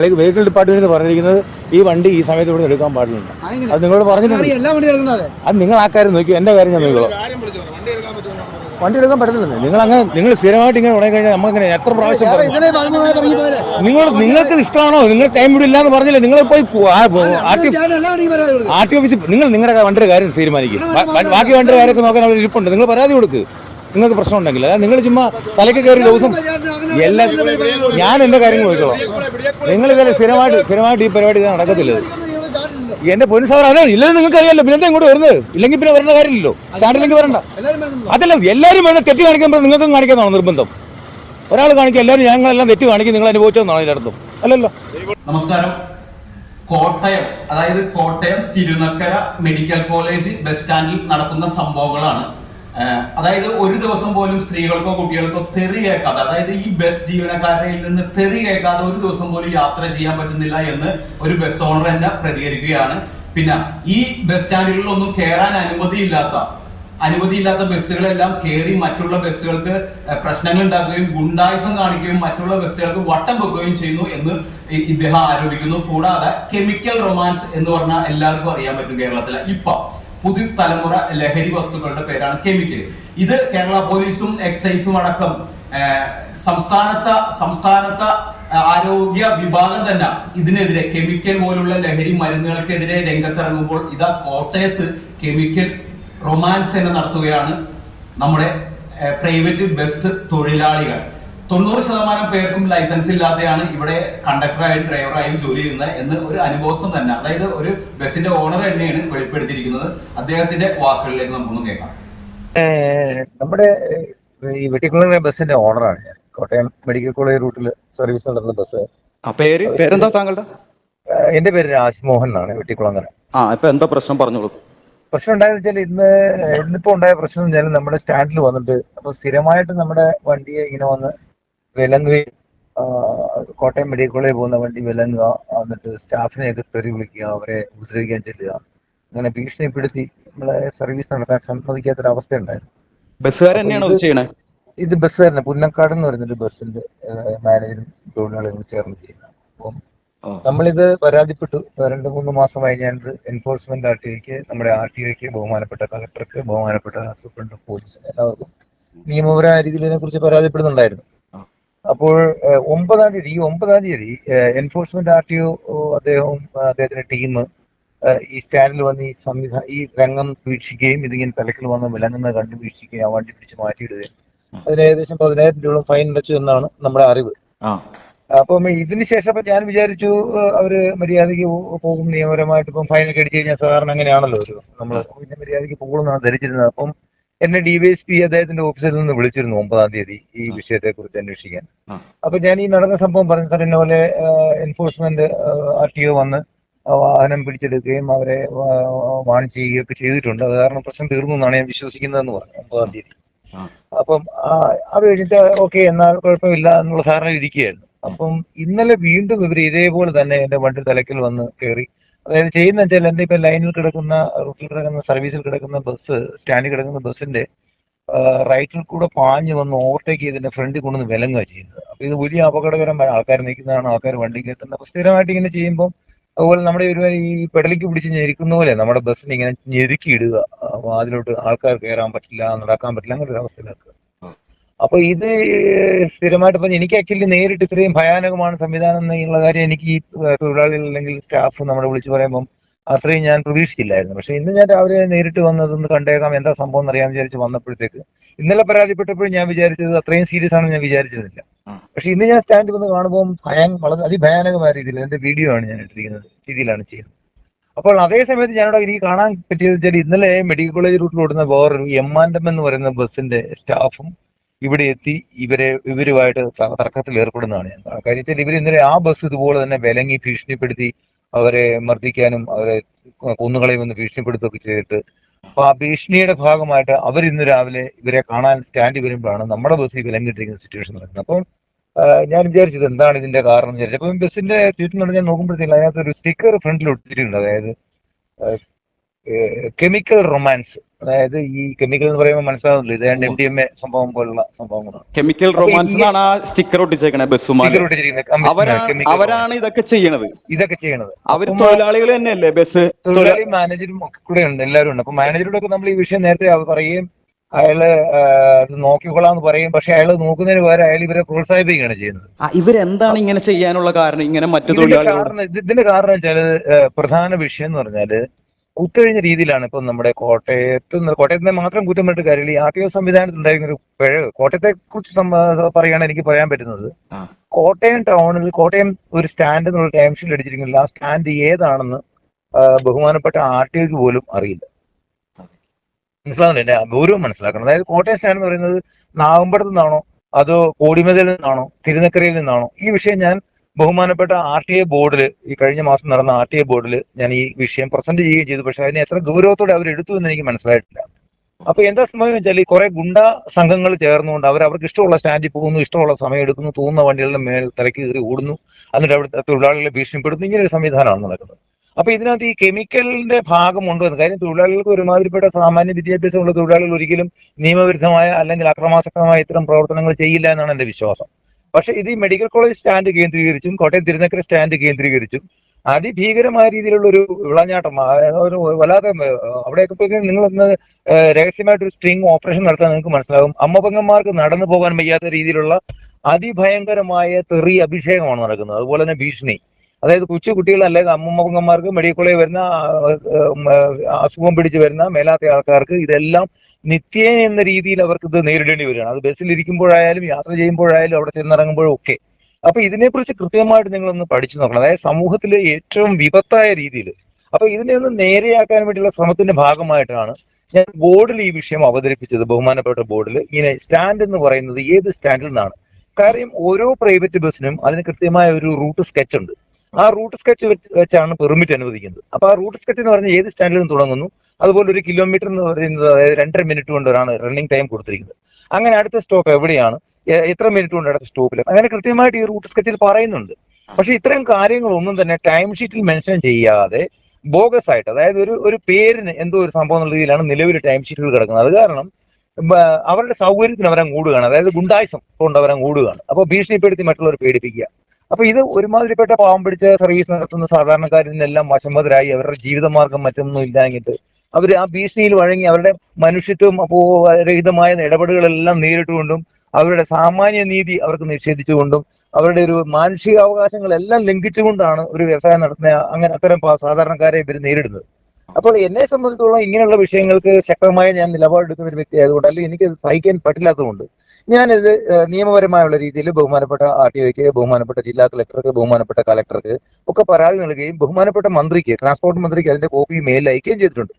Vehicle department പറഞ്ഞിരിക്കുന്നത് ഈ വണ്ടി ഈ സമയത്ത് ഇവിടെ എടുക്കാൻ പാടില്ല? അത് നിങ്ങളോട് പറഞ്ഞിട്ടുണ്ട്. അത് നിങ്ങൾ ആ കാര്യം നോക്കി. എന്റെ കാര്യം ഞാൻ നോക്കിക്കോളാം. വണ്ടി എടുക്കാൻ പറ്റത്തില്ല നിങ്ങൾ അങ്ങനെ നിങ്ങൾ സ്ഥിരമായിട്ട് ഇങ്ങനെ തുടങ്ങി കഴിഞ്ഞാൽ നമുക്ക് ഇങ്ങനെ എത്ര പ്രാവശ്യം നിങ്ങൾ നിങ്ങൾക്ക് ഇഷ്ടമാണോ? നിങ്ങൾ ടൈം വിടില്ല എന്ന് പറഞ്ഞില്ലേ? നിങ്ങൾ പോയി ആർ ടി ഓഫീസിൽ നിങ്ങൾ നിങ്ങളുടെ വണ്ടിയുടെ കാര്യം തീരുമാനിക്കും. ബാക്കി വണ്ടിയുടെ കാര്യമൊക്കെ നോക്കാൻ അവിടെ ഇരിപ്പുണ്ട്. നിങ്ങൾ പരാതി കൊടുക്ക്. നിങ്ങൾക്ക് പ്രശ്നം ഉണ്ടെങ്കിൽ. അതായത് നിങ്ങൾ ചുമ്മാ തലയ്ക്ക് കയറി ദിവസം എല്ലാ ഞാൻ എന്റെ കാര്യങ്ങൾ നോക്കിക്കോളാം. നിങ്ങൾ ഇതല്ലേ സ്ഥിരമായിട്ട് സ്ഥിരമായിട്ട് ഈ പരിപാടി ഇത് നടക്കത്തില്ല. എന്റെ പൊന്നു സാർ അതെ ഇല്ലെന്ന് നിങ്ങൾക്ക് അറിയാലോ പിന്നെ ഇങ്ങോട്ട് വരുന്നത്? ഇല്ലെങ്കിൽ പിന്നെ വരേണ്ട കാര്യമില്ലല്ലോ. സ്റ്റാൻഡിലേക്ക് വരണ്ട? അതല്ല എല്ലാവരും വേണം തെറ്റ് കാണിക്കുമ്പോൾ നിങ്ങൾക്കും കാണിക്കാന്നാണോ നിർബന്ധം? ഒരാൾ കാണിക്കുക എല്ലാവരും ഞങ്ങളെല്ലാം തെറ്റ് കാണിക്കും നിങ്ങൾ അനുഭവിച്ചതെന്നാണ് അർത്ഥം? അല്ലല്ലോ. നമസ്കാരം. കോട്ടയം അതായത് Kottayam Thirunakkara medical college bus സ്റ്റാൻഡിൽ നടക്കുന്ന സംഭവങ്ങളാണ് അതായത് ഒരു ദിവസം പോലും സ്ത്രീകൾക്കോ കുട്ടികൾക്കോ തെറി കേൾക്കാതെ അതായത് ഈ ബസ് ജീവനക്കാരിൽ നിന്ന് തെറി കേൾക്കാതെ ഒരു ദിവസം പോലും യാത്ര ചെയ്യാൻ പറ്റുന്നില്ല എന്ന് ഒരു ബസ് ഓണർ തന്നെ പ്രതികരിക്കുകയാണ്. പിന്നെ ഈ ബസ് സ്റ്റാൻഡുകളിലൊന്നും കയറാൻ അനുമതിയില്ലാത്ത അനുമതിയില്ലാത്ത ബസ്സുകളെല്ലാം കയറി മറ്റുള്ള ബസ്സുകൾക്ക് പ്രശ്നങ്ങൾ ഉണ്ടാക്കുകയും ഗുണ്ടായുസം കാണിക്കുകയും മറ്റുള്ള ബസ്സുകൾക്ക് വട്ടം വെക്കുകയും ചെയ്യുന്നു എന്ന് ഇദ്ദേഹം ആരോപിക്കുന്നു. കൂടാതെ കെമിക്കൽ റൊമാൻസ് എന്ന് പറഞ്ഞാൽ എല്ലാവർക്കും അറിയാൻ പറ്റും കേരളത്തിലെ. ഇപ്പൊ പുതിയ തലമുറ ലഹരി വസ്തുക്കളുടെ പേരാണ് കെമിക്കൽ ഇത് കേരള പോലീസും എക്സൈസും അടക്കം സംസ്ഥാനത്ത സംസ്ഥാനത്തെ ആരോഗ്യ വിഭാഗം തന്നെ ഇതിനെതിരെ കെമിക്കൽ പോലുള്ള ലഹരി മരുന്നുകൾക്കെതിരെ രംഗത്തിറങ്ങുമ്പോൾ ഇതാ കോട്ടയത്ത് കെമിക്കൽ റൊമാൻസ് തന്നെ നടത്തുകയാണ് നമ്മുടെ പ്രൈവറ്റ് ബസ് തൊഴിലാളികൾ. തൊണ്ണൂറ് ശതമാനം പേർക്കും ലൈസൻസ് ഇല്ലാതെയാണ് ഇവിടെ കണ്ടക്ടറായും ഡ്രൈവറായും ജോലി ചെയ്യുന്നത് എന്ന് ഒരു അനുഭവസ്ഥം തന്നെ. അതായത് ഒരു ബസിന്റെ ഓണർ തന്നെയാണ് വെളിപ്പെടുത്തിയിരിക്കുന്നത്. അദ്ദേഹത്തിന്റെ വാക്കുകളിലേക്ക് നമുക്കൊന്ന് കേൾക്കാം. നമ്മുടെ ഈ വെട്ടിക്കുളങ്ങര ബസ്സിന്റെ ഓണറാണ് ഞാൻ. കോട്ടയം മെഡിക്കൽ കോളേജ് റൂട്ടിൽ സർവീസ് നടത്തുന്ന ബസ് ആ പേര്? പേരെന്താ താങ്കളുടെ? എന്റെ പേര് രാജ്മോഹൻ എന്നാണ് വെട്ടിക്കുളങ്ങര. ആ ഇപ്പൊ എന്താ പ്രശ്നം പറഞ്ഞോളൂ. പ്രശ്നം ഉണ്ടായെന്ന് വെച്ചാൽ ഇന്ന് ഇന്നിപ്പോ ഉണ്ടായ പ്രശ്നം എന്ന് വെച്ചാൽ നമ്മുടെ സ്റ്റാൻഡിൽ വന്നിട്ട് അപ്പൊ സ്ഥിരമായിട്ട് നമ്മുടെ വണ്ടിയെ ഇങ്ങനെ വന്ന് വിലങ്ങുകയും കോട്ടയം മെഡിക്കൽ കോളേജിൽ പോകുന്ന വണ്ടി വിലങ്ങുക എന്നിട്ട് സ്റ്റാഫിനെയൊക്കെ തെറി വിളിക്കുക അവരെ ഉപദ്രവിക്കാൻ ചെല്ലുക അങ്ങനെ ഭീഷണിപ്പെടുത്തി നമ്മളെ സർവീസ് നടത്താൻ സമ്മതിക്കാത്തൊരവസ്ഥ ഉണ്ടായിരുന്നു ബസ്സുകാർ തന്നെയാണ് ഇത് ഇത് ബസ് തന്നെ പുന്നക്കാട് എന്ന് പറയുന്നൊരു ബസ്സിന്റെ മാനേജറും തൊഴിലാളികളും ചേർന്ന് ചെയ്യുന്ന. അപ്പം. നമ്മളിത് പരാതിപ്പെട്ടു. രണ്ട് മൂന്ന് മാസം ഞാനിത് എൻഫോഴ്സ്മെന്റ് ആർ ടി ഐക്ക് നമ്മുടെ ആർ ടി ഐക്ക് ബഹുമാനപ്പെട്ട കളക്ടർക്ക് ബഹുമാനപ്പെട്ട സൂപ്രണ്ട് പോലീസിന് എല്ലാവർക്കും നിയമപരമായ രീതിയിൽ ഇതിനെ കുറിച്ച് പരാതിപ്പെടുന്നുണ്ടായിരുന്നു. അപ്പോൾ ഒമ്പതാം തീയതി ഈ ഒമ്പതാം തീയതി എൻഫോഴ്സ്മെന്റ് ആർ ടി ഒ അദ്ദേഹവും അദ്ദേഹത്തിന്റെ ടീം ഈ സ്റ്റാൻഡിൽ വന്ന് ഈ സംവിധാ ഈ രംഗം വീക്ഷിക്കുകയും ഇതിങ്ങനെ തലക്കിൽ വന്ന് വിലങ്ങുന്ന കണ്ടു വീക്ഷിക്കുകയും ആ വണ്ടി പിടിച്ച് മാറ്റിയിടുകയും. അതിന് ഏകദേശം പതിനായിരം രൂപ ഫൈൻ അടച്ചു എന്നാണ് നമ്മുടെ അറിവ്. അപ്പം ഇതിന് ശേഷം ഞാൻ വിചാരിച്ചു അവർ മര്യാദയ്ക്ക് പോകും നിയമപരമായിട്ട്. ഇപ്പം ഫൈനൊക്കെ അടിച്ചു കഴിഞ്ഞാൽ സാധാരണ അങ്ങനെയാണല്ലോ ഒരു നമ്മൾ മര്യാദയ്ക്ക് പോകുമെന്നാണ് ധരിച്ചിരുന്നത്. അപ്പം എന്നെ ഡിവൈഎസ്പി അദ്ദേഹത്തിന്റെ ഓഫീസിൽ നിന്ന് വിളിച്ചിരുന്നു ഒമ്പതാം തീയതി ഈ. വിഷയത്തെ കുറിച്ച് അന്വേഷിക്കാൻ. അപ്പൊ ഞാൻ ഈ നടന്ന സംഭവം പറഞ്ഞു സാർ എന്നെ പോലെ എൻഫോഴ്സ്മെന്റ് ആർ ടി ഒ വന്ന് വാഹനം പിടിച്ചെടുക്കുകയും അവരെ വാൺ ചെയ്യുകയൊക്കെ ചെയ്തിട്ടുണ്ട് അത് കാരണം പ്രശ്നം തീർന്നു എന്നാണ് ഞാൻ വിശ്വസിക്കുന്നതെന്ന് പറഞ്ഞു ഒമ്പതാം തീയതി. അപ്പം അത് കഴിഞ്ഞിട്ട് ഓക്കെ എന്നാൽ കുഴപ്പമില്ല എന്നുള്ള ധാരണ ഇരിക്കുകയായിരുന്നു അപ്പം ഇന്നലെ വീണ്ടും ഇവർ ഇതേപോലെ തന്നെ എന്റെ വണ്ടി തലക്കിൽ വന്ന് കയറി അതായത് ചെയ്യുന്ന വെച്ചാൽ എന്റെ ഇപ്പൊ ലൈനിൽ കിടക്കുന്ന റൂട്ടിൽ കിടക്കുന്ന സർവീസിൽ കിടക്കുന്ന ബസ് സ്റ്റാൻഡിൽ കിടക്കുന്ന ബസ്സിന്റെ റൈറ്റിൽ കൂടെ പാഞ്ഞു വന്ന് ഓവർടേക്ക് ചെയ്തിന്റെ ഫ്രണ്ടിൽ കൊണ്ടുവന്ന് വിലങ്ങുക ചെയ്യുന്നത്. അപ്പൊ ഇത് വലിയ അപകടകരമായ ആൾക്കാർ നിൽക്കുന്നതാണ് ആൾക്കാർ വണ്ടി എത്തുന്നത്. അപ്പൊ സ്ഥിരമായിട്ട് ഇങ്ങനെ ചെയ്യുമ്പോൾ അതുപോലെ നമ്മുടെ ഒരു ഈ പെടലിക്ക് പിടിച്ച് ഞെരിക്കുന്ന പോലെ നമ്മുടെ ബസ്സിനെ ഇങ്ങനെ ഞെരുക്കി ഇടുക. അതിലോട്ട് ആൾക്കാർ കയറാൻ പറ്റില്ല നടക്കാൻ പറ്റില്ല അങ്ങനെ ഒരു അവസ്ഥയിലാക്കുക. അപ്പൊ ഇത് സ്ഥിരമായിട്ട് ഇപ്പൊ എനിക്ക് ആക്ച്വലി നേരിട്ട് ഇത്രയും ഭയാനകമാണ് സംവിധാനം എന്നുള്ള കാര്യം എനിക്ക് ഈ തൊഴിലാളികൾ അല്ലെങ്കിൽ സ്റ്റാഫ് നമ്മളെ വിളിച്ചു പറയുമ്പോൾ അത്രയും ഞാൻ പ്രതീക്ഷിച്ചില്ലായിരുന്നു. പക്ഷെ ഇന്ന് ഞാൻ രാവിലെ നേരിട്ട് വന്നതൊന്ന് കണ്ടേക്കാം എന്താ സംഭവം എന്നറിയാൻ വിചാരിച്ച് വന്നപ്പോഴത്തേക്ക് ഇന്നലെ പരാതിപ്പെട്ടപ്പോഴും ഞാൻ വിചാരിച്ചത് അത്രയും സീരിയസ് ആണെന്ന് ഞാൻ വിചാരിച്ചിരുന്നില്ല. പക്ഷെ ഇന്ന് ഞാൻ സ്റ്റാൻഡിൽ വന്ന് കാണുമ്പോൾ ഭയം വളരെ അതിഭയാനകമായ രീതിയിൽ എന്റെ വീഡിയോ ആണ് ഞാൻ ഇട്ടിരിക്കുന്നത് രീതിയിലാണ് ചെയ്യുന്നത്. അപ്പോൾ അതേ സമയത്ത് ഞാനിവിടെ എനിക്ക് കാണാൻ പറ്റിയത് വെച്ചാൽ ഇന്നലെ മെഡിക്കൽ കോളേജ് റൂട്ടിൽ ഓടുന്ന വേറൊരു എം ആൻഡം എന്ന് പറയുന്ന ബസ്സിന്റെ സ്റ്റാഫും ഇവിടെ എത്തി ഇവരെ ഇവരുമായിട്ട് തർക്കത്തിൽ ഏർപ്പെടുന്നതാണ് ഞാൻ കാണുന്നത്. ഇവർ ഇന്നലെ ആ ബസ് ഇതുപോലെ തന്നെ വിലങ്ങി ഭീഷണിപ്പെടുത്തി അവരെ മർദ്ദിക്കാനും അവരെ കൊന്നുകളയുമെന്ന് ഭീഷണിപ്പെടുത്തുകയൊക്കെ ചെയ്തിട്ട് അപ്പൊ ആ ഭീഷണിയുടെ ഭാഗമായിട്ട് അവർ ഇന്ന് രാവിലെ ഇവരെ കാണാൻ സ്റ്റാൻഡ് വരുമ്പോഴാണ് നമ്മുടെ ബസ് വിലങ്ങിട്ടിരിക്കുന്ന സിറ്റുവേഷൻ നടക്കുന്നത്. അപ്പം ഞാൻ വിചാരിച്ചത് എന്താണ് ഇതിന്റെ കാരണം വിചാരിച്ചത്. വിചാരിച്ചു അപ്പം ബസ്സിന്റെ ചുറ്റും ഞാൻ നോക്കുമ്പോഴത്തേക്കും അതിനകത്ത് ഒരു സ്റ്റിക്കർ ഫ്രണ്ടിൽ ഒട്ടിച്ചിട്ടുണ്ട്. അതായത് കെമിക്കൽ റൊമാൻസ് അതായത് ഈ കെമിക്കൽ എന്ന് പറയുമ്പോൾ മനസ്സിലാവുന്നില്ല. ഇത് എം ഡി എം എ സംഭവം പോലുള്ള സംഭവങ്ങളാണ് കെമിക്കൽ റൊമാൻസ് ആണ് എന്നാണ് ആ സ്റ്റിക്കർ ഒട്ടിച്ചേക്കണേ ബസ്സുമാര്. അവരാണ് ഇതൊക്കെ ചെയ്യണത്. ഇതൊക്കെ ചെയ്യണത്. അവർ തൊഴിലാളികൾ തന്നെയല്ലേ ബസ്? തൊഴിലാളി മാനേജരും ഒക്കെ കൂടെ ഉണ്ട് എല്ലാവരും ഉണ്ട്. അപ്പൊ മാനേജരോടൊക്കെ നമ്മൾ ഈ വിഷയം നേരത്തെ പറയുകയും അയാൾ നോക്കിക്കൊള്ളാന്ന് പറയും പക്ഷെ അയാൾ നോക്കുന്നതിന് പകരം അയാൾ ഇവരെ പ്രോത്സാഹിപ്പിക്കുകയാണ് ചെയ്യുന്നത്. ഇവരെന്താണ് ഇങ്ങനെ ചെയ്യാനുള്ള കാരണം? ഇങ്ങനെ മറ്റു തൊഴിലാളികൾ കാരണം ഇതിന്റെ കാരണം വെച്ചാൽ പ്രധാന വിഷയം എന്ന് പറഞ്ഞാൽ കുത്തഴിഞ്ഞ രീതിയിലാണ് ഇപ്പൊ നമ്മുടെ കോട്ടയത്ത് നിന്ന് കോട്ടയത്തിനെ മാത്രം കുറ്റം പറഞ്ഞിട്ട് കാര്യമില്ല. ഈ ആർ ടി ഒ സംവിധാനത്തിൽ ഉണ്ടായിരുന്ന ഒരു പിഴവ് കോട്ടയത്തെ കുറിച്ച് പറയുകയാണ് എനിക്ക് പറയാൻ പറ്റുന്നത്. കോട്ടയം ടൗണിൽ കോട്ടയം ഒരു സ്റ്റാൻഡ് എന്നുള്ള ടൈം ഷീറ്റ് അടിച്ചിരിക്കുന്നില്ല. ആ സ്റ്റാൻഡ് ഏതാണെന്ന് ബഹുമാനപ്പെട്ട ആർ ടി ഒക്ക് പോലും അറിയില്ല. മനസ്സിലാവുന്നില്ല? എന്റെ ഗൗരവം മനസ്സിലാക്കണം. അതായത് കോട്ടയം സ്റ്റാൻഡ് എന്ന് പറയുന്നത് നാവമ്പടത്തു നിന്നാണോ അതോ കോടിമതയിൽ നിന്നാണോ തിരുനക്കരയിൽ നിന്നാണോ? ഈ വിഷയം ഞാൻ ബഹുമാനപ്പെട്ട ആർ ടി ഐ ബോർഡിൽ ഈ കഴിഞ്ഞ മാസം നടന്ന ആർ ടി ഐ ബോർഡിൽ ഞാൻ ഈ വിഷയം പ്രസന്റ് ചെയ്യുകയും ചെയ്തു. പക്ഷെ അതിനെ എത്ര ഗൗരവത്തോടെ അവർ എടുത്തു എന്ന് എനിക്ക് മനസ്സിലായിട്ടില്ല. അപ്പൊ എന്താ സംഭവം വെച്ചാൽ ഈ കുറെ ഗുണ്ട സംഘങ്ങൾ ചേർന്നുകൊണ്ട് അവർ അവർക്ക് ഇഷ്ടമുള്ള സ്റ്റാൻഡിൽ പോകുന്നു ഇഷ്ടമുള്ള സമയം എടുക്കുന്നു തോന്നുന്ന വണ്ടികളുടെ മേൽ തലക്ക് കയറി ഓടുന്നു എന്നിട്ട് അവിടുത്തെ തൊഴിലാളികളെ ഭീഷണിപ്പെടുത്തുന്നു. ഇങ്ങനെ ഒരു സംവിധാനമാണ് നടക്കുന്നത്. അപ്പൊ ഇതിനകത്ത് ഈ കെമിക്കലിന്റെ ഭാഗമുണ്ടോ എന്ന് കാര്യം തൊഴിലാളികൾക്ക് ഒരുമാതിരിപ്പെട്ട സാമാന്യ വിദ്യാഭ്യാസമുള്ള തൊഴിലാളികൾ ഒരിക്കലും നിയമവിരുദ്ധമായ അല്ലെങ്കിൽ അക്രമാസക്തമായ ഇത്തരം പ്രവർത്തനങ്ങൾ ചെയ്യില്ല എന്നാണ് എന്റെ വിശ്വാസം. പക്ഷെ ഇത് ഈ മെഡിക്കൽ കോളേജ് സ്റ്റാൻഡ് കേന്ദ്രീകരിച്ചും കോട്ടയം തിരുനക്കര സ്റ്റാൻഡ് കേന്ദ്രീകരിച്ചും അതിഭീകരമായ രീതിയിലുള്ള ഒരു വിളഞ്ഞാട്ടം ഒരു വല്ലാതെ അവിടെയൊക്കെ പോയി നിങ്ങൾ ഒന്ന് രഹസ്യമായിട്ട് ഒരു സ്ട്രിങ് ഓപ്പറേഷൻ നടത്താൻ നിങ്ങൾക്ക് മനസ്സിലാകും അമ്മപെങ്ങന്മാർക്ക് നടന്നു പോകാൻ വയ്യാത്ത രീതിയിലുള്ള അതിഭയങ്കരമായ തെറി അഭിഷേകമാണ് നടക്കുന്നത്. അതുപോലെ തന്നെ ഭീഷണി. അതായത് കൊച്ചു കുട്ടികൾ അല്ലെങ്കിൽ അമ്മമ്മമാർക്ക് മെഡിക്കൽ വരുന്ന അസുഖം പിടിച്ച് വരുന്ന മേലാത്ത ആൾക്കാർക്ക് ഇതെല്ലാം നിത്യേന എന്ന രീതിയിൽ അവർക്ക് ഇത് നേരിടേണ്ടി വരികയാണ്. അത് ബസ്സിൽ ഇരിക്കുമ്പോഴായാലും യാത്ര ചെയ്യുമ്പോഴായാലും അവിടെ ചെന്നിറങ്ങുമ്പോഴും ഒക്കെ. അപ്പൊ ഇതിനെക്കുറിച്ച് കൃത്യമായിട്ട് നിങ്ങളൊന്ന് പഠിച്ചു നോക്കണം. അതായത് സമൂഹത്തിലെ ഏറ്റവും വിപത്തായ രീതിയിൽ. അപ്പൊ ഇതിനെ ഒന്ന് നേരെയാക്കാൻ വേണ്ടിയുള്ള ശ്രമത്തിന്റെ ഭാഗമായിട്ടാണ് ഞാൻ ബോർഡിൽ ഈ വിഷയം അവതരിപ്പിച്ചത്. ബഹുമാനപ്പെട്ട ബോർഡിൽ ഇങ്ങനെ സ്റ്റാൻഡ് എന്ന് പറയുന്നത് ഏത് സ്റ്റാൻഡിൽ നിന്നാണ്. കാര്യം ഓരോ പ്രൈവറ്റ് ബസ്സിനും അതിന് കൃത്യമായ ഒരു റൂട്ട് സ്കെച്ച് ഉണ്ട്. ആ റൂട്ട് സ്കെച്ച് വെച്ചാണ് പെർമിറ്റ് അനുവദിക്കുന്നത്. അപ്പൊ ആ റൂട്ട് സ്കെച്ച് എന്ന് പറഞ്ഞാൽ ഏത് സ്റ്റാൻഡിൽ നിന്ന് തുടങ്ങുന്നു. അതുപോലെ ഒരു കിലോമീറ്റർ എന്ന് പറയുന്നത് അതായത് രണ്ടര മിനിറ്റ് കൊണ്ടാണ് റണ്ണിങ് ടൈം കൊടുത്തിരിക്കുന്നത്. അങ്ങനെ അടുത്ത സ്റ്റോപ്പ് എവിടെയാണ്? എത്ര മിനിറ്റ് കൊണ്ട് അടുത്ത സ്റ്റോപ്പിൽ അങ്ങനെ കൃത്യമായിട്ട് ഈ റൂട്ട് സ്കെച്ചിൽ പറയുന്നുണ്ട്. പക്ഷെ ഇത്രയും കാര്യങ്ങളൊന്നും തന്നെ ടൈം ഷീറ്റിൽ മെൻഷൻ ചെയ്യാതെ ബോഗസ് ആയിട്ട് അതായത് ഒരു ഒരു പേരിന് എന്തോ ഒരു സംഭവം എന്നുള്ള രീതിയിലാണ് നിലവിൽ ടൈം ഷീറ്റുകൾ കിടക്കുന്നത്. അത് കാരണം അവരുടെ സൗകര്യത്തിന് അവരെ കൂടുകയാണ്. അതായത് ഗുണ്ടായുസം കൊണ്ട് അവരെ കൂടുകയാണ്. അപ്പോൾ ഭീഷണിപ്പെടുത്തി മറ്റുള്ളവർ പേടിപ്പിക്കുക. അപ്പൊ ഇത് ഒരുമാതിരിപ്പെട്ട പാവം പിടിച്ച സർവീസ് നടത്തുന്ന സാധാരണക്കാരിൽ നിന്നെല്ലാം വശംവതരായി അവരുടെ ജീവിതമാർഗം മറ്റൊന്നും ഇല്ലാഞ്ഞിട്ട് അവർ ആ ഭീഷണിയിൽ വഴങ്ങി അവരുടെ മനുഷ്യത്വം അപ്പോ രഹിതമായ ഇടപെടലുകളെല്ലാം നേരിട്ടുകൊണ്ടും അവരുടെ സാമാന്യ നീതി അവർക്ക് നിഷേധിച്ചുകൊണ്ടും അവരുടെ ഒരു മാനുഷികാവകാശങ്ങളെല്ലാം ലംഘിച്ചുകൊണ്ടാണ് ഒരു വ്യവസായം നടത്തുന്ന അങ്ങനെ അത്തരം സാധാരണക്കാരെ ഇവർ നേരിടുന്നത്. അപ്പോൾ എന്നെ സംബന്ധിച്ചിടത്തോളം ഇങ്ങനെയുള്ള വിഷയങ്ങൾക്ക് ശക്തമായ ഞാൻ നിലപാടെടുക്കുന്ന ഒരു വ്യക്തി ആയതുകൊണ്ട് അല്ലെങ്കിൽ എനിക്ക് സഹിക്കാൻ പറ്റില്ലാത്തതുകൊണ്ട് ഞാനിത് നിയമപരമായുള്ള രീതിയിൽ ബഹുമാനപ്പെട്ട ആർ ടി ഒക്ക് ബഹുമാനപ്പെട്ട ജില്ലാ കളക്ടർക്ക് ബഹുമാനപ്പെട്ട കളക്ടർക്ക് ഒക്കെ പരാതി നൽകുകയും ബഹുമാനപ്പെട്ട മന്ത്രിക്ക് ട്രാൻസ്പോർട്ട് മന്ത്രിക്ക് അതിന്റെ കോപ്പി മെയിൽ അയക്കുകയും ചെയ്തിട്ടുണ്ട്.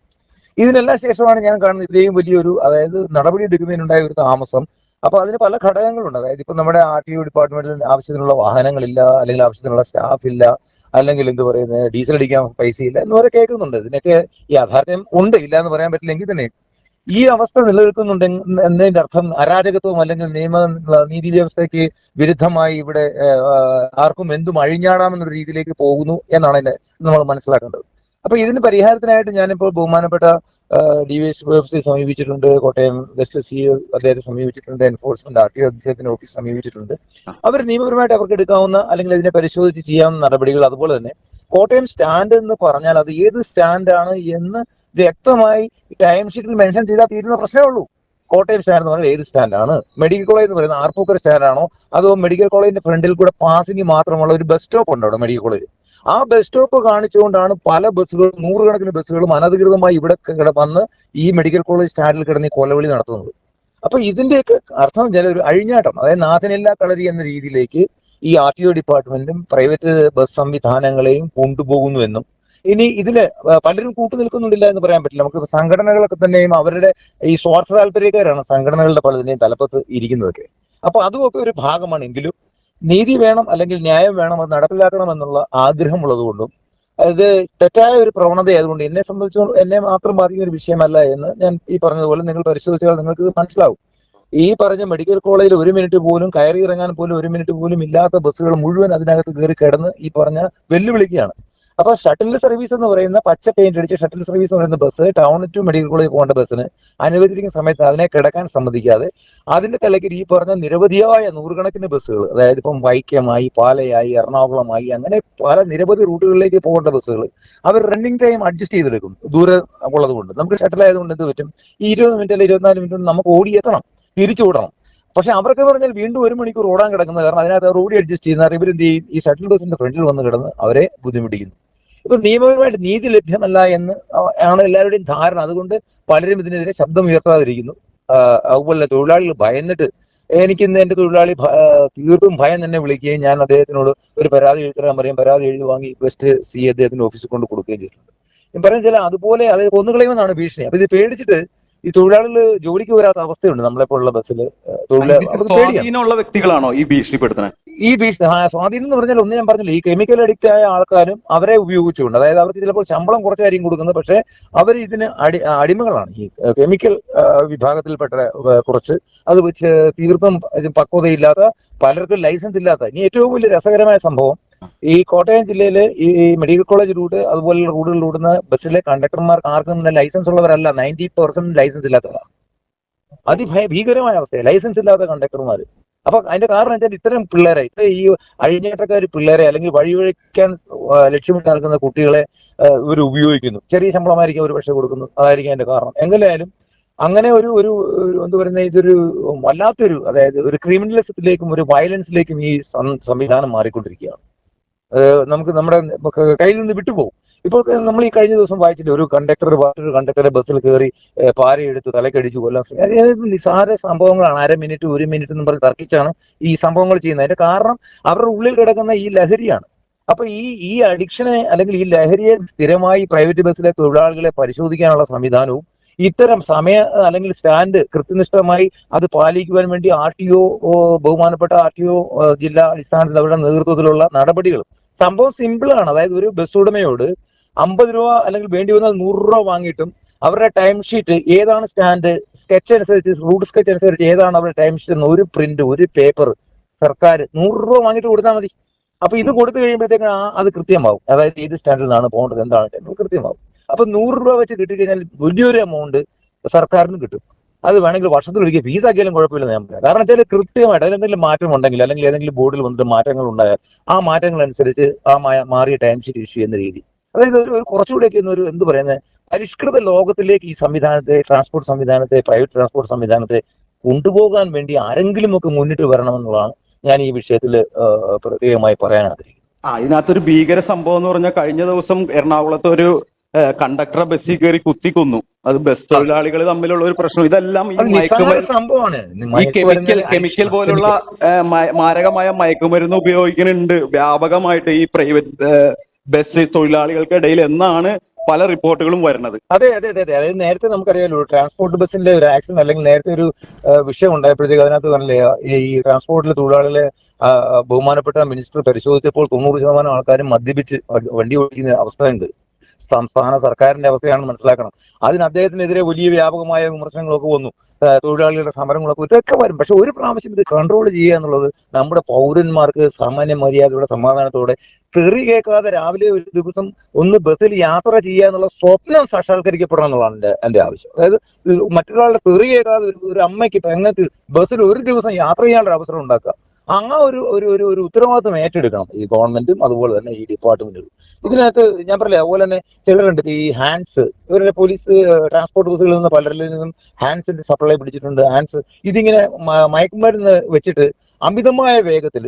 ഇതിനെല്ലാം ശേഷമാണ് ഞാൻ കാണുന്നത് ഇത്രയും വലിയൊരു അതായത് നടപടി എടുക്കുന്നതിനുണ്ടായ ഒരു താമസം അപ്പൊ അതിന് പല ഘടകങ്ങളുണ്ട്. അതായത് ഇപ്പൊ നമ്മുടെ ആർ ടി ഒ ഡിപ്പാർട്ട്മെന്റിൽ ആവശ്യത്തിനുള്ള വാഹനങ്ങളില്ല അല്ലെങ്കിൽ ആവശ്യത്തിനുള്ള സ്റ്റാഫ് ഇല്ല അല്ലെങ്കിൽ എന്ത് പറയുന്നത് ഡീസൽ അടിക്കാൻ പൈസ ഇല്ല എന്ന് വരെ കേൾക്കുന്നുണ്ട്. ഇതിനൊക്കെ യാഥാർത്ഥ്യം ഉണ്ട്. ഇല്ല എന്ന് പറയാൻ പറ്റില്ലെങ്കിൽ തന്നെ ഈ അവസ്ഥ നിലനിൽക്കുന്നുണ്ട് എന്നതിന്റെ അർത്ഥം അരാജകത്വം അല്ലെങ്കിൽ നിയമ നീതി വ്യവസ്ഥയ്ക്ക് വിരുദ്ധമായി ഇവിടെ ആർക്കും എന്തും അഴിഞ്ഞാടാമെന്നൊരു രീതിയിലേക്ക് പോകുന്നു എന്നാണ് എന്നെ നമ്മൾ മനസ്സിലാക്കേണ്ടത്. അപ്പൊ ഇതിന് പരിഹാരത്തിനായിട്ട് ഞാനിപ്പോൾ ബഹുമാനപ്പെട്ട ഡി വി എസ് സമീപിച്ചിട്ടുണ്ട് കോട്ടയം വെസ്റ്റ് സി അദ്ദേഹത്തെ സമീപിച്ചിട്ടുണ്ട് എൻഫോഴ്സ്മെന്റ് ആർ ടി ഒ അദ്ദേഹത്തിന്റെ ഓഫീസ് സമീപിച്ചിട്ടുണ്ട്. അവർ നിയമപരമായിട്ട് അവർക്ക് എടുക്കാവുന്ന അല്ലെങ്കിൽ ഇതിനെ പരിശോധിച്ച് ചെയ്യാവുന്ന നടപടികൾ അതുപോലെ തന്നെ കോട്ടയം സ്റ്റാൻഡ് എന്ന് പറഞ്ഞാൽ അത് ഏത് സ്റ്റാൻഡാണ് എന്ന് വ്യക്തമായി ടൈം ഷീറ്റിൽ മെൻഷൻ ചെയ്താൽ തീരുന്ന പ്രശ്നമേ ഉള്ളൂ. കോട്ടയം സ്റ്റാൻഡ് എന്ന് പറഞ്ഞാൽ ഏത് സ്റ്റാൻഡാണ്? മെഡിക്കൽ കോളേജ് എന്ന് പറയുന്നത് ആർപ്പൂക്കർ സ്റ്റാൻഡാണോ? അതോ മെഡിക്കൽ കോളേജിന്റെ ഫ്രണ്ടിൽ കൂടെ പാസിംഗ് മാത്രമുള്ള ഒരു ബസ് സ്റ്റോപ്പ് ഉണ്ടോ മെഡിക്കൽ കോളേജ്? ആ ബസ് സ്റ്റോപ്പ് കാണിച്ചുകൊണ്ടാണ് പല ബസ്സുകളും നൂറുകണക്കിന് ബസ്സുകളും അനധികൃതമായി ഇവിടെ വന്ന് ഈ മെഡിക്കൽ കോളേജ് സ്റ്റാൻഡിൽ കിടന്ന് ഈ കൊലവിളി നടത്തുന്നത്. അപ്പൊ ഇതിന്റെയൊക്കെ അർത്ഥം ചില ഒരു അഴിഞ്ഞാട്ടം. അതായത് നാഥനില്ലാ കളരി എന്ന രീതിയിലേക്ക് ഈ ആർ ടി ഒ ഡിപ്പാർട്ട്മെന്റും പ്രൈവറ്റ് ബസ് സംവിധാനങ്ങളെയും കൊണ്ടുപോകുന്നുവെന്നും ഇനി ഇതിൽ പലരും കൂട്ടു നിൽക്കുന്നുണ്ടില്ല എന്ന് പറയാൻ പറ്റില്ല. നമുക്ക് സംഘടനകളൊക്കെ തന്നെയും അവരുടെ ഈ സ്വാർത്ഥ താല്പര്യക്കാരാണ് സംഘടനകളുടെ പലതിനെയും തലപ്പത്ത് ഇരിക്കുന്നതൊക്കെ. അപ്പൊ അതുമൊക്കെ ഒരു ഭാഗമാണെങ്കിലും നീതി വേണം അല്ലെങ്കിൽ ന്യായം വേണം അത് നടപ്പിലാക്കണം എന്നുള്ള ആഗ്രഹമുള്ളത് കൊണ്ടും അത് തെറ്റായ ഒരു പ്രവണത ആയതുകൊണ്ട് എന്നെ സംബന്ധിച്ചുകൊണ്ട് എന്നെ മാത്രം ബാധിക്കുന്ന ഒരു വിഷയമല്ല എന്ന് ഞാൻ ഈ പറഞ്ഞതുപോലെ നിങ്ങൾ പരിശോധിച്ചാൽ നിങ്ങൾക്ക് മനസ്സിലാവും. ഈ പറഞ്ഞ മെഡിക്കൽ കോളേജിൽ ഒരു മിനിറ്റ് പോലും കയറി ഇറങ്ങാൻ പോലും ഒരു മിനിറ്റ് പോലും ഇല്ലാത്ത ബസ്സുകൾ മുഴുവൻ അതിനകത്ത് കയറി കിടന്ന് ഈ പറഞ്ഞ വെല്ലുവിളിക്കുകയാണ്. അപ്പൊ ഷട്ടിൽ സർവീസ് എന്ന് പറയുന്ന പച്ച പെയിന്റ് അടിച്ച് ഷട്ടിൽ സർവീസ് എന്ന് പറയുന്ന bus town to medical college പോകേണ്ട ബസ്സിന് അനുവദിച്ചിരിക്കുന്ന സമയത്ത് അതിനെ കിടക്കാൻ സമ്മതിക്കാതെ അതിന്റെ തലയ്ക്ക് ഈ പറഞ്ഞ നിരവധിയായ നൂറുകണക്കിന് ബസ്സുകൾ അതായത് ഇപ്പം വൈക്കമായി പാലയായി എറണാകുളമായി അങ്ങനെ പല നിരവധി റൂട്ടുകളിലേക്ക് പോകേണ്ട ബസ്സുകൾ അവർ റണ്ണിങ് ടൈം അഡ്ജസ്റ്റ് ചെയ്തെടുക്കും. ദൂരെ ഉള്ളത് കൊണ്ട്. നമുക്ക് ഷട്ടിൽ ആയതുകൊണ്ട് എന്ത് പറ്റും? ഈ ഇരുപത് മിനിറ്റ് അല്ലെങ്കിൽ ഇരുപത്തിനാല് മിനിറ്റ് നമുക്ക് ഓടിയെത്തണം തിരിച്ചു ഓടണം പക്ഷെ അവർക്ക് പറഞ്ഞാൽ വീണ്ടും ഒരു മണിക്കൂർ ഓടാൻ കിടക്കുന്നത് കാരണം അതിനകത്ത് റോഡ് അഡ്ജസ്റ്റ് ചെയ്യുന്ന ഇവർ എന്ത് ചെയ്യും? ഈ ഷട്ടിൽ ബസിന്റെ ഫ്രണ്ടിൽ വന്ന് കിടന്ന് അവരെ ബുദ്ധിമുട്ടിക്കുന്നു. ഇപ്പൊ നിയമപരമായിട്ട് നീതി ലഭ്യമല്ല എന്ന് ആണ് എല്ലാവരുടെയും ധാരണ. അതുകൊണ്ട് പലരും ഇതിനെതിരെ ശബ്ദം ഉയർത്താതിരിക്കുന്നു. അതുപോലെ തൊഴിലാളികൾ ഭയന്നിട്ട് എനിക്ക് ഇന്ന് എന്റെ തൊഴിലാളി തീർത്തും ഭയം തന്നെ വിളിക്കുകയും ഞാൻ അദ്ദേഹത്തിനോട് ഒരു പരാതി എഴുതാൻ പറയും. പരാതി എഴുതി വാങ്ങി വെസ്റ്റ് സി അദ്ദേഹത്തിന്റെ ഓഫീസിൽ കൊണ്ട് കൊടുക്കുകയും ചെയ്തിട്ടുണ്ട്. ഞാൻ പറയുന്നത് ചില അതുപോലെ അത് കൊന്നുകളയുമെന്നാണ് ഭീഷണി. അപ്പൊ ഇത് പേടിച്ചിട്ട് ഈ തൊഴിലാളികൾ ജോലിക്ക് വരാത്ത അവസ്ഥയുണ്ട് നമ്മളെപ്പോലുള്ള ബസ്സിൽ തൊഴിലാളി വ്യക്തികളാണോ ഈ ഭീഷണിപ്പെടുത്തുന്നത്? ഈ ഭീഷണി സ്വാധീനം എന്ന് പറഞ്ഞാൽ ഒന്ന് ഞാൻ പറഞ്ഞില്ല ഈ കെമിക്കൽ അഡിക്റ്റ് ആയ ആൾക്കാരും അവരെ ഉപയോഗിച്ചുകൊണ്ട് അതായത് അവർക്ക് ചിലപ്പോൾ ശമ്പളം കുറച്ചായിരിക്കും കൊടുക്കുന്നത് പക്ഷേ അവർ ഇതിന് അടി അടിമകളാണ്. ഈ കെമിക്കൽ വിഭാഗത്തിൽപ്പെട്ട കുറച്ച് അത് വെച്ച് തീർത്തും പക്വതയില്ലാത്ത പലർക്കും ലൈസൻസ് ഇല്ലാത്ത ഇനി ഏറ്റവും വലിയ രസകരമായ സംഭവം ഈ കോട്ടയം ജില്ലയിൽ ഈ മെഡിക്കൽ കോളേജ് റൂട്ട് അതുപോലുള്ള റൂട്ടുകളിൽ ഓടുന്ന ബസ്സിലെ കണ്ടക്ടർമാർക്ക് ആർക്കും ലൈസൻസ് ഉള്ളവരല്ല നയന്റി പെർസെന്റ് ലൈസൻസ് ഇല്ലാത്തവരാണ് അതിഭയ ഭീകരമായ അവസ്ഥയാണ് ലൈസൻസ് ഇല്ലാത്ത കണ്ടക്ടർമാർ അപ്പൊ അതിന്റെ കാരണം വെച്ചാൽ ഇത്തരം പിള്ളേരെ ഇത്ര ഈ അഴിഞ്ഞേറ്റക്കാർ പിള്ളേരെ അല്ലെങ്കിൽ വഴിവഴിക്കാൻ ലക്ഷ്യമിട്ട് നടക്കുന്ന കുട്ടികളെ ഇവർ ഉപയോഗിക്കുന്നു. ചെറിയ ശമ്പളമായിരിക്കും ഒരു പക്ഷെ കൊടുക്കുന്നു. അതായിരിക്കും അതിന്റെ കാരണം. എങ്ങനെയായാലും അങ്ങനെ ഒരു ഒരു എന്ത് എന്താ പറയുന്ന ഇതൊരു വല്ലാത്തൊരു അതായത് ഒരു ക്രിമിനലിസത്തിലേക്കും ഒരു വയലൻസിലേക്കും ഈ സംവിധാനം മാറിക്കൊണ്ടിരിക്കുകയാണ്. നമുക്ക് നമ്മുടെ കയ്യിൽ നിന്ന് വിട്ടുപോകും. ഇപ്പോൾ നമ്മൾ ഈ കഴിഞ്ഞ ദിവസം വായിച്ചില്ലേ ഒരു കണ്ടക്ടർ മറ്റൊരു കണ്ടക്ടറെ ബസ്സിൽ കയറി പാരയെടുത്ത് തലക്കടിച്ച് കൊല്ലാൻ ശ്രമിക്കും നിസാര സംഭവങ്ങളാണ്? അര മിനിറ്റ് ഒരു മിനിറ്റ് എന്ന് പറഞ്ഞ് തർക്കിച്ചാണ് ഈ സംഭവങ്ങൾ ചെയ്യുന്നത്. അതിന്റെ കാരണം അവരുടെ ഉള്ളിൽ കിടക്കുന്ന ഈ ലഹരിയാണ്. അപ്പൊ ഈ ഈ അഡിക്ഷനെ അല്ലെങ്കിൽ ഈ ലഹരിയെ സ്ഥിരമായി പ്രൈവറ്റ് ബസ്സിലെ തൊഴിലാളികളെ പരിശോധിക്കാനുള്ള സംവിധാനവും ഇത്തരം സമയ അല്ലെങ്കിൽ സ്റ്റാൻഡ് കൃത്യനിഷ്ഠമായി അത് പാലിക്കുവാൻ വേണ്ടി ആർ ടി ഒ ബഹുമാനപ്പെട്ട ആർ ടി ഒ ജില്ലാ അടിസ്ഥാനത്തിൽ അവരുടെ നേതൃത്വത്തിലുള്ള നടപടികളും സംഭവം സിമ്പിൾ ആണ്. അതായത് ഒരു ബസ് ഉടമയോട് അമ്പത് രൂപ അല്ലെങ്കിൽ വേണ്ടി വന്നാൽ നൂറ് രൂപ വാങ്ങിയിട്ടും അവരുടെ ടൈം ഷീറ്റ് ഏതാണ് സ്റ്റാൻഡ് സ്കെച്ച് അനുസരിച്ച് റൂട്ട് സ്കെച്ച് അനുസരിച്ച് ഏതാണ് അവരുടെ ടൈം ഷീറ്റ് ഒരു പ്രിന്റ് ഒരു പേപ്പർ സർക്കാർ നൂറ് രൂപ വാങ്ങിയിട്ട് കൊടുത്താൽ മതി. അപ്പൊ ഇത് കൊടുത്തു കഴിയുമ്പോഴത്തേക്ക് അത് കൃത്യമാവും. അതായത് ഏത് സ്റ്റാൻഡിൽ നിന്നാണ് പോകേണ്ടത് എന്താണ് കൃത്യമാവും. അപ്പൊ നൂറ് രൂപ വെച്ച് കിട്ടിക്കഴിഞ്ഞാൽ വലിയൊരു എമൗണ്ട് സർക്കാരിന് കിട്ടും. അത് വേണമെങ്കിൽ വർഷത്തിൽ ഒരിക്കൽ ഫീസ് ആക്കിയാലും കുഴപ്പമില്ലെന്ന് ഞാൻ പറയാം. കാരണം വെച്ചാൽ കൃത്യമായിട്ട് അതിലെന്തെങ്കിലും മാറ്റം ഉണ്ടെങ്കിൽ അല്ലെങ്കിൽ ഏതെങ്കിലും ബോർഡിൽ വന്നിട്ട് മാറ്റങ്ങൾ ഉണ്ടായാൽ ആ മാറ്റങ്ങൾ അനുസരിച്ച് ആ മാറിയ ടൈം ഷീറ്റ് ഇഷ്യൂ ചെയ്യുന്ന രീതി. അതായത് ഒരു കുറച്ചുകൂടെയൊക്കെ ഒരു എന്ത് പറയുന്നത് പരിഷ്കൃത ലോകത്തിലേക്ക് ഈ സംവിധാനത്തെ ട്രാൻസ്പോർട്ട് സംവിധാനത്തെ പ്രൈവറ്റ് ട്രാൻസ്പോർട്ട് സംവിധാനത്തെ കൊണ്ടുപോകാൻ വേണ്ടി ആരെങ്കിലും ഒക്കെ മുന്നിട്ട് വരണമെന്നുള്ളതാണ് ഞാൻ ഈ വിഷയത്തിൽ പ്രത്യേകമായി പറയാൻ ആഗ്രഹിക്കുന്നത്. ആ ഇതിനകത്തൊരു ഭീകര സംഭവം എന്ന് പറഞ്ഞാൽ കഴിഞ്ഞ ദിവസം എറണാകുളത്ത് ഒരു കണ്ടക്ടറെ ബസ്സിൽ കയറി കുത്തിക്കൊന്നു അത് ബസ് തൊഴിലാളികൾ തമ്മിലുള്ള ഒരു പ്രശ്നം. ഇതെല്ലാം ഈ മയക്കുമരുന്ന് സംഭവമാണ്. ഈ കെമിക്കൽ കെമിക്കൽ പോലുള്ള മാരകമായ മയക്കുമരുന്ന് ഉപയോഗിക്കുന്നുണ്ട്. വ്യാപകമായിട്ട് ഈ പ്രൈവറ്റ് ബസ് തൊഴിലാളികൾക്കിടയിൽ എന്നാണ് പല റിപ്പോർട്ടുകളും വരുന്നത്. അതെ അതെ അതെ അതെ. അതായത് നേരത്തെ നമുക്കറിയാലോ ട്രാൻസ്പോർട്ട് ബസ്സിന്റെ ഒരു ആക്സിഡന്റ് അല്ലെങ്കിൽ നേരത്തെ ഒരു വിഷയം ഉണ്ടായപ്പോഴത്തേക്ക് അതിനകത്ത് പറഞ്ഞില്ലേ ഈ ട്രാൻസ്പോർട്ടിലെ തൊഴിലാളികളെ ബഹുമാനപ്പെട്ട മിനിസ്റ്റർ പരിശോധിച്ചപ്പോൾ തൊണ്ണൂറ് ശതമാനം ആൾക്കാരും മദ്യപിച്ച് വണ്ടി ഓടിക്കുന്ന അവസ്ഥയുണ്ട്. സംസ്ഥാന സർക്കാരിന്റെ അവസ്ഥയാണെന്ന് മനസ്സിലാക്കണം. അതിന് അദ്ദേഹത്തിനെതിരെ വലിയ വ്യാപകമായ വിമർശനങ്ങളൊക്കെ വന്നു. തൊഴിലാളികളുടെ സമരങ്ങളൊക്കെ ഇതൊക്കെ വരും. പക്ഷെ ഒരു പ്രാവശ്യം ഇത് കൺട്രോൾ ചെയ്യുക എന്നുള്ളത് നമ്മുടെ പൗരന്മാർക്ക് സാമാന്യ മര്യാദയുടെ സമാധാനത്തോടെ തെറി കേൾക്കാതെ രാവിലെ ഒരു ദിവസം ഒന്ന് ബസ്സിൽ യാത്ര ചെയ്യുക എന്നുള്ള സ്വപ്നം സാക്ഷാത്കരിക്കപ്പെടണം എന്നുള്ളതാണ് എന്റെ എന്റെ ആവശ്യം. അതായത് മറ്റൊരാളുടെ തെറി കേൾക്കാതെ ഒരു അമ്മയ്ക്ക് പെങ്ങൾക്ക് ബസ്സിൽ ഒരു ദിവസം യാത്ര ചെയ്യാനുള്ള അവസരം ഉണ്ടാക്കുക. ആ ഒരു ഒരു ഒരു ഒരു ഉത്തരവാദിത്വം ഏറ്റെടുക്കണം ഈ ഗവൺമെന്റും അതുപോലെ തന്നെ ഈ ഡിപ്പാർട്ട്മെന്റും. ഇതിനകത്ത് ഞാൻ പറയില്ല അതുപോലെ തന്നെ ചിലരുണ്ട് ഈ ഹാൻഡ്സ് ഇവരുടെ പോലീസ് ട്രാൻസ്പോർട്ട് ബസ്സുകളിൽ നിന്ന് പലരിൽ നിന്നും ഹാൻഡ്സിന്റെ സപ്ലൈ പിടിച്ചിട്ടുണ്ട്. ഹാൻഡ്സ് ഇതിങ്ങനെ മയക്കുമരുന്ന് വെച്ചിട്ട് അമിതമായ വേഗത്തിൽ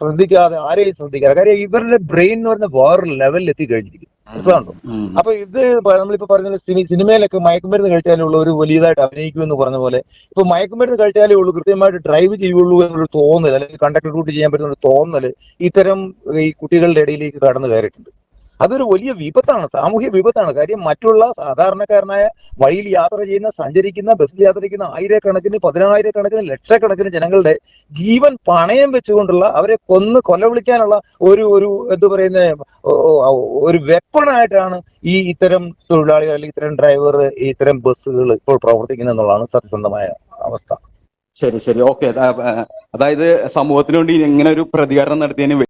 ശ്രദ്ധിക്കാതെ ആരെയും ശ്രദ്ധിക്കാതെ കാര്യം ഇവരുടെ ബ്രെയിൻ എന്ന് പറഞ്ഞ വേറൊരു ലെവലിൽ എത്തി എത്തിക്കഴിഞ്ഞിരിക്കും മനസ്സിലാണോ അപ്പൊ ഇത് നമ്മളിപ്പോ പറഞ്ഞ സിനി- സിനിമയിലൊക്കെ മയക്കുമരുന്ന് കഴിച്ചാലേ ഉള്ളൂ ഒരു വലിയതായിട്ട് അഭിനയിക്കുമെന്ന് പറഞ്ഞ പോലെ. ഇപ്പൊ മയക്കുമരുന്ന് കഴിച്ചാലേ ഉള്ളൂ കൃത്യമായിട്ട് ഡ്രൈവ് ചെയ്യുള്ളൂ എന്നൊരു തോന്നൽ അല്ലെങ്കിൽ കണ്ടക്ടർ ഡ്യൂട്ടി ചെയ്യാൻ പറ്റുന്ന ഒരു തോന്നൽ ഇത്തരം ഈ കുട്ടികളുടെ ഇടയിലേക്ക് കടന്നു കയറിയിട്ടുണ്ട്. അതൊരു വലിയ വിപത്താണ് സാമൂഹ്യ വിപത്താണ്. കാര്യം മറ്റുള്ള സാധാരണക്കാരനായ വഴിയിൽ യാത്ര ചെയ്യുന്ന സഞ്ചരിക്കുന്ന ബസ്സിൽ യാത്ര ചെയ്യുന്ന ആയിരക്കണക്കിന് പതിനായിരക്കണക്കിന് ലക്ഷക്കണക്കിന് ജനങ്ങളുടെ ജീവൻ പണയം വെച്ചുകൊണ്ടുള്ള അവരെ കൊന്ന് കൊലവിളിക്കാനുള്ള ഒരു ഒരു എന്ത് പറയുന്ന ഒരു വെപ്പണായിട്ടാണ് ഈ ഇത്തരം തൊഴിലാളികൾ അല്ലെങ്കിൽ ഇത്തരം ഡ്രൈവർ ഇത്തരം ബസ്സുകൾ ഇപ്പോൾ പ്രവർത്തിക്കുന്നത് എന്നുള്ളതാണ് സത്യസന്ധമായ അവസ്ഥ. ശരി ശരി. ഓക്കെ. അതായത് സമൂഹത്തിന് വേണ്ടി ഇങ്ങനെ ഒരു പ്രതികരണം നടത്തിയതിന്